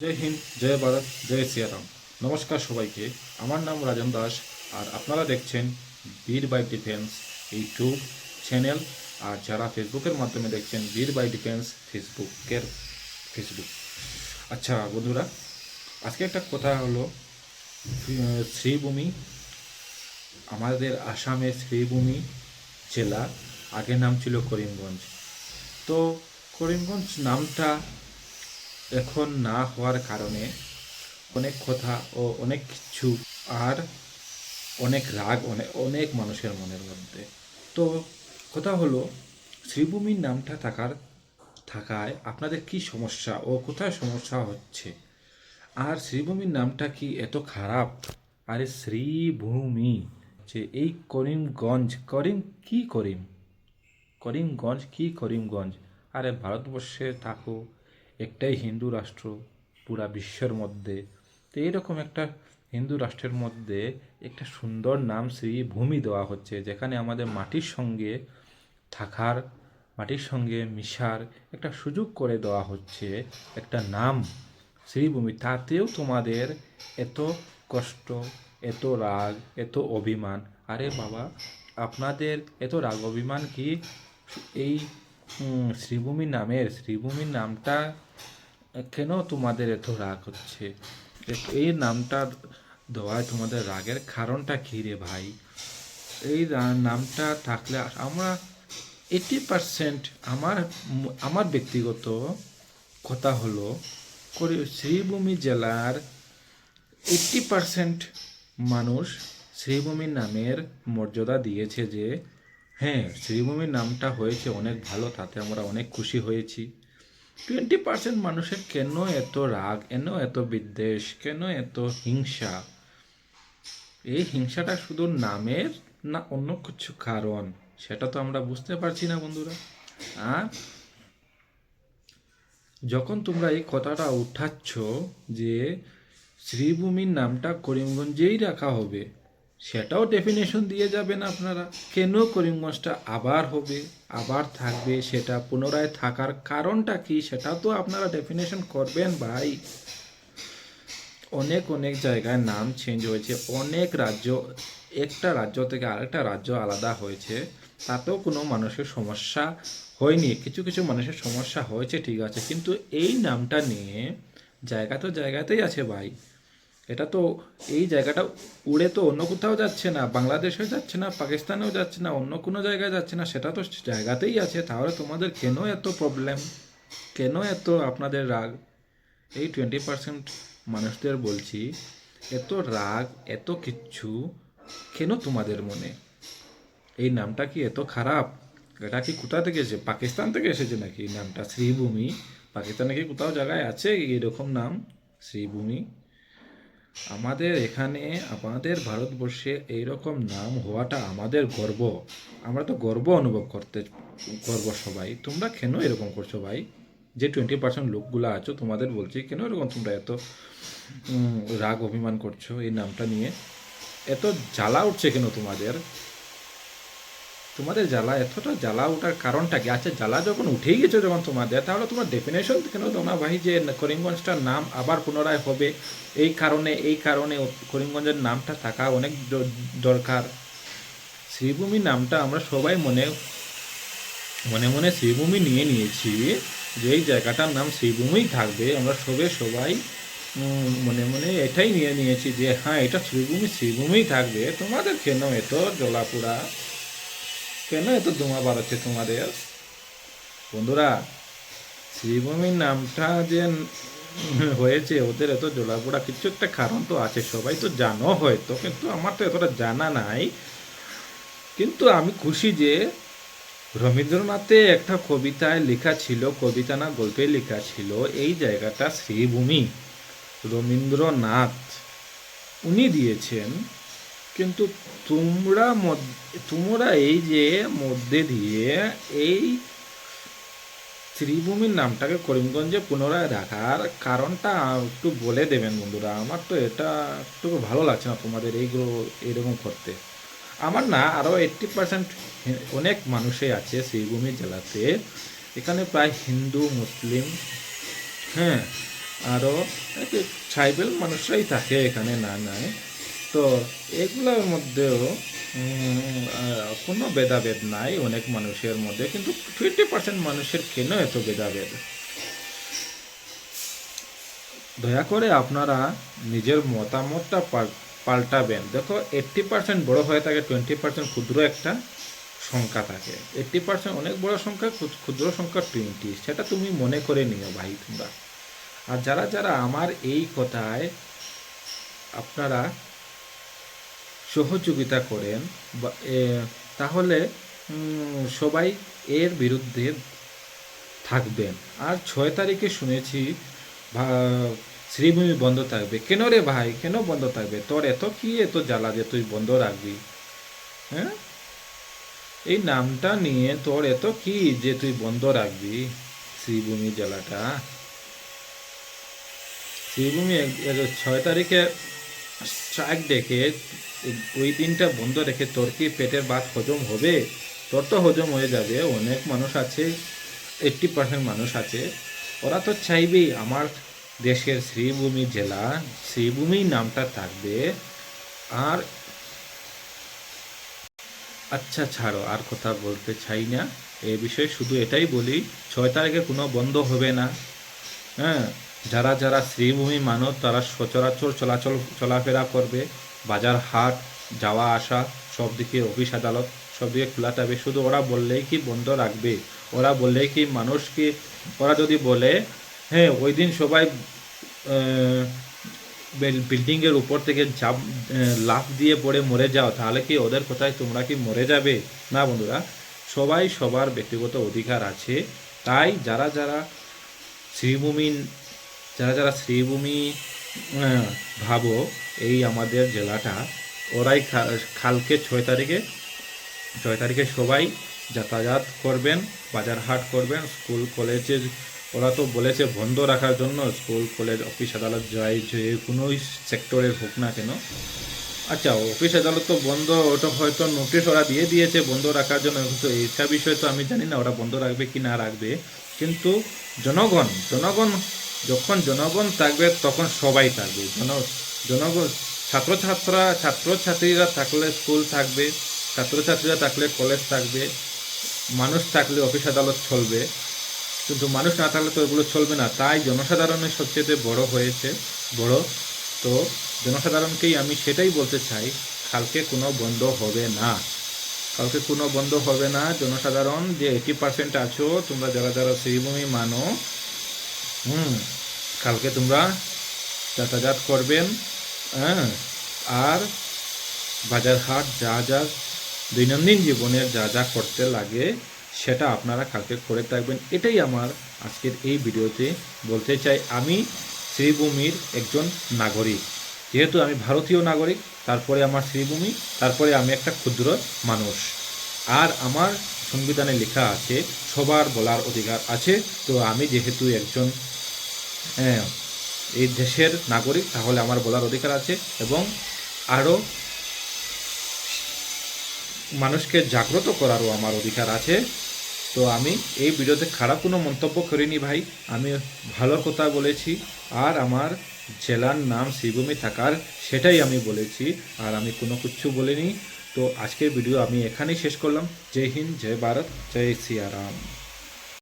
জয় হিন্দ, জয় ভারত, জয় সিয়ারাম। নমস্কার সবাইকে। আমার নাম রাজন দাস আর আপনারা দেখছেন Bir by defence YouTube channel. আর যারা ফেসবুকের মাধ্যমে দেখছেন বীর বাই ডিফেন্স ফেসবুকের ফেসবুক। আচ্ছা বন্ধুরা, আজকে একটা কথা হলো শ্রীভূমি, আমাদের আসামের শ্রীভূমি জেলা, আগের নাম ছিল করিমগঞ্জ। তো করিমগঞ্জ নামটা এখন না হওয়ার কারণে অনেক কথা ও অনেক কিছু আর অনেক রাগ অনেক অনেক মানুষের মনের মধ্যে। তো কথা হলো, শ্রীভূমির নামটা থাকার, থাকায় আপনাদের কি সমস্যা ও কোথায় সমস্যা হচ্ছে? আর শ্রীভূমির নামটা কি এত খারাপ? আরে শ্রীভূমি, যে এই করিমগঞ্জ, করিম কি করিম? করিমগঞ্জ কি করিমগঞ্জ? আরে ভারতবর্ষে থাকো একটাই হিন্দু রাষ্ট্র পুরা বিশ্বের মধ্যে। তো এইরকম একটা হিন্দু রাষ্ট্রের মধ্যে একটা সুন্দর নাম শ্রীভূমি দেওয়া হচ্ছে, যেখানে আমাদের মাটির সঙ্গে থাকার, মাটির সঙ্গে মিশার একটা সুযোগ করে দেওয়া হচ্ছে একটা নাম শ্রীভূমি তাতেও তোমাদের এত কষ্ট, এত রাগ, এত অভিমান। আরে বাবা, আপনাদের এত রাগ, অভিমান কি? এই শ্রীভূমি নামের শ্রীভূমির নামটা কেন তোমাদের এত রাগ হচ্ছে? এই নামটা দেওয়ায় তোমাদের রাগের কারণটা কী রে ভাই? এই নামটা থাকলে আমরা এইটি পার্সেন্ট আমার আমার ব্যক্তিগত কথা হলো, করি- শ্রীভূমি জেলার এইট্টি পার্সেন্ট মানুষ শ্রীভূমির নামের মর্যাদা দিয়েছে যে হ্যাঁ শ্রীভূমির নামটা হয়েছে অনেক ভালো, তাতে আমরা অনেক খুশি হয়েছি। টোয়েন্টি পার্সেন্ট মানুষের কেন এত রাগ, কেন এত বিদ্বেষ, কেন এত হিংসা? এই হিংসাটা শুধু নামের না অন্য কিছু কারণ? সেটা তো আমরা বুঝতে পারছি না বন্ধুরা। আর যখন তোমরা এই কথাটা উঠাচ্ছ যে শ্রীভূমির নামটা করিমগঞ্জেই রাখা হবে সেটাও ডেফিনেশন দিয়ে যাবেন আপনারা। কেন করিমগঞ্জটা আবার হবে, আবার থাকবে, সেটা পুনরায় থাকার কারণটা কি, সেটা তো আপনারা ডেফিনেশন করবেন ভাই। অনেক অনেক জায়গায় নাম চেঞ্জ হয়েছে, অনেক রাজ্য, একটা রাজ্য থেকে আরেকটা রাজ্য আলাদা হয়েছে, তাতেও কোনো মানুষের সমস্যা হয়নি। কিছু কিছু মানুষের সমস্যা হয়েছে, ঠিক আছে, কিন্তু এই নামটা নিয়ে জায়গা তো জায়গাতেই আছে ভাই। এটা তো এই জায়গাটা উড়ে তো অন্য কোথাও যাচ্ছে না, বাংলাদেশেও যাচ্ছে না, পাকিস্তানেও যাচ্ছে না, অন্য কোনো জায়গায় যাচ্ছে না, সেটা তো জায়গাতেই আছে। তাহলে তোমাদের কেন এত প্রবলেম কেন এত আপনাদের রাগ? এই টোয়েন্টি পার্সেন্ট মানুষদের বলছি, এত রাগ, এত কিচ্ছু, কেন তোমাদের মনে? এই নামটা কি এত খারাপ? এটা কি কোথা থেকে এসেছে? পাকিস্তান থেকে এসেছে নাকি নামটা? শ্রীভূমি? পাকিস্তানে কি কোথাও জায়গায় আছে এরকম নাম? শ্রীভূমি? আমাদের এখানে, আমাদের ভারতবর্ষে এইরকম নাম হওয়াটা আমাদের গর্ব। আমরা তো গর্ব অনুভব করতে, গর্ব সবাই। তোমরা কেন এরকম করছ ভাই? যে টোয়েন্টি পার্সেন্ট লোকগুলো আছো, তোমাদের বলছি, কেন এরকম তোমরা এত রাগ অভিমান করছ এই নামটা নিয়ে? এত জ্বালা উঠছে কেন তোমাদের? তোমাদের জ্বালা, এতটা জ্বালা ওঠার কারণটা কি? আচ্ছা জ্বালা যখন উঠেই গেছে যখন তোমাদের, তাহলে তোমার ডেফিনেশন কেন দাও না ভাই যে করিমগঞ্জটার নাম আবার পুনরায় হবে? এই কারণে এই কারণে করিমগঞ্জের নামটা থাকা অনেক দরকার। শ্রীভূমি নামটা আমরা সবাই মনে মনে মনে শ্রীভূমি নিয়ে নিয়েছি যে এই জায়গাটার নাম শ্রীভূমিই থাকবে। আমরা সবে সবাই মনে মনে এটাই নিয়ে নিয়েছি যে হ্যাঁ এটা শ্রীভূমি, শ্রীভূমিই থাকবে। তোমাদের কেন এত জলাপুরা কেন এত ধোঁয়া বাড়াচ্ছে তোমাদের? বন্ধুরা শ্রীভূমির নামটা যে হয়েছে, ওদের এত জলাপোড়া কিছু একটা কারণ তো আছে, সবাই তো জানো হয়তো, কিন্তু আমার তো এতটা জানা নাই। কিন্তু আমি খুশি যে রবীন্দ্রনাথে একটা কবিতায় লেখা ছিল, কবিতা না, গল্পে লেখা ছিল, এই জায়গাটা শ্রীভূমি, রবীন্দ্রনাথ। উনি দিয়েছেন কিন্তু তোমরা তোমরা এই যে মধ্যে দিয়ে এই শ্রীভূমির নামটাকে করিমগঞ্জে পুনরায় রাখার কারণটা একটু বলে দেবেন বন্ধুরা। আমার তো এটা একটু ভালো লাগছে না তোমাদের এইগুলো এরকম করতে। আমার না আরও এইট্টি পার্সেন্ট অনেক মানুষই আছে শ্রীভূমি জেলাতে। এখানে প্রায় হিন্দু, মুসলিম হ্যাঁ আরও ট্রাইবেল মানুষরাই থাকে এখানে, না, নাই। তো এগুলোর মধ্যেও কোনো ভেদাভেদ নাই অনেক মানুষের মধ্যে, কিন্তু টোয়েন্টি পার্সেন্ট মানুষের কেন এত ভেদাভেদ? দয়া করে আপনারা নিজের মতামতটা পাল্টাবেন। দেখো এইট্টি পার্সেন্ট বড়ো হয়ে থাকে টোয়েন্টি পার্সেন্ট ক্ষুদ্র একটা সংখ্যা থাকে। এইট্টি পার্সেন্ট অনেক বড় সংখ্যা ক্ষুদ্র সংখ্যা টোয়েন্টি সেটা তুমি মনে করে নিও ভাই তোমরা। আর যারা যারা আমার এই কথায় আপনারা সহযোগিতা করেন তাহলে সবাই এর বিরুদ্ধে থাকবেন। আর ছয় তারিখে শুনেছি শ্রীভূমি বন্ধ থাকবে। কেন রে ভাই? কেন বন্ধ থাকবে? তোর এত কি এত জ্বালা যে তুই বন্ধ রাখবি? হ্যাঁ? এই নামটা নিয়ে তোর এত কি যে তুই বন্ধ রাখবি শ্রীভূমি জেলাটা? শ্রীভূমি ছয় তারিখে স্ট্রাইক ডেকে ওই দিনটা বন্ধ রেখে তোর কি পেটের ভাত হজম হবে? তোর তো হজম হয়ে যাবে, অনেক মানুষ আছে এইট্টি পার্সেন্ট মানুষ আছে। ওরা তো চাইবেই আমার দেশের শ্রীভূমি জেলা, শ্রীভূমি নামটা থাকবে। আর আচ্ছা ছাড়ো, আর কথা বলতে চাই না। এ বিষয়ে শুধু এটাই বলি, ছয় তারিখে কোনো বন্ধ হবে না। হ্যাঁ যারা যারা শ্রীভূমি মানব তারা সচরাচর চলাচল, চলাফেরা করবে। বাজার, হাট, যাওয়া, আসা, সব দিকে অফিস, আদালত, সব দিকে খোলা থাকবে। শুধু ওরা বললেই কি বন্ধ রাখবে? ওরা বললেই কি মানুষকে, ওরা যদি বলে হ্যাঁ ওই দিন সবাই বিল্ডিংয়ের উপর থেকে চাপ লাফ দিয়ে পড়ে মরে যাও, তাহলে কি ওদের কোথায় তোমরা কি মরে যাবে? না বন্ধুরা, সবাই সবার ব্যক্তিগত অধিকার আছে। তাই যারা যারা শ্রীভূমি, যারা যারা শ্রীভূমি ভাবো, এই আমাদের জেলাটা, ওরাই খা- কালকে ছয় তারিখে ছয় তারিখে সবাই যাতায়াত করবেন, বাজার হাট করবেন, স্কুল, কলেজে, ওরা তো বলেছে বন্ধ রাখার জন্য, স্কুল, কলেজ, অফিস, আদালত, যাই, যে কোনো সেক্টরের হোক না কেন। আচ্ছা অফিস, আদালত তো বন্ধ, ওটা হয়তো নোটিশ ওরা দিয়ে দিয়েছে বন্ধ রাখার জন্য, কিন্তু এইটা বিষয় তো আমি জানি না, ওরা বন্ধ রাখবে কি না রাখবে। কিন্তু জনগণ জনগণ যখন জনগণ থাকবে, তখন সবাই থাকবে। জন, জনগণ ছাত্রছাত্রা ছাত্রছাত্রীরা থাকলে স্কুল থাকবে, ছাত্রছাত্রীরা থাকলে কলেজ থাকবে, মানুষ থাকলে অফিস আদালত চলবে। কিন্তু মানুষ না থাকলে তো এগুলো চলবে না। তাই জনসাধারণের সবচেয়ে বড় হয়েছে, বড়, তো জনসাধারণকেই আমি সেটাই বলতে চাই, কালকে কোনো বন্ধ হবে না। কালকে কোনো বন্ধ হবে না। জনসাধারণ যে এইটি পার্সেন্ট আছো, তোমরা যারা যারা শ্রীভূমি মানো হুম, কালকে তোমরা যাতায়াত করবেন হ্যাঁ আর বাজার হাট যা যা দৈনন্দিন জীবনের যা যা করতে লাগে, সেটা আপনারা কালকে করে থাকবেন। এটাই আমার আজকের এই ভিডিওতে বলতে চাই। আমি শ্রীভূমির একজন নাগরিক। যেহেতু আমি ভারতীয় নাগরিক, তারপরে আমার শ্রীভূমি, তারপরে আমি একটা ক্ষুদ্র মানুষ। আর আমার সংবিধানে লেখা আছে সবার বলার অধিকার আছে তো আমি যেহেতু একজন হ্যাঁ, এই দেশের নাগরিক তাহলে আমার বলার অধিকার আছে এবং আরও মানুষকে জাগ্রত করারও আমার অধিকার আছে। তো আমি এই ভিডিওতে খারাপ কোনো মন্তব্য করিনি ভাই আমি ভালো কথা বলেছি আর আমার জেলার নাম শ্রীভূমি থাকার সেটাই আমি বলেছি আর আমি কোনো কিছু বলিনি। তো আজকের ভিডিও আমি এখানেই শেষ করলাম। জয় হিন্দ জয় ভারত জয় সিয়ারাম।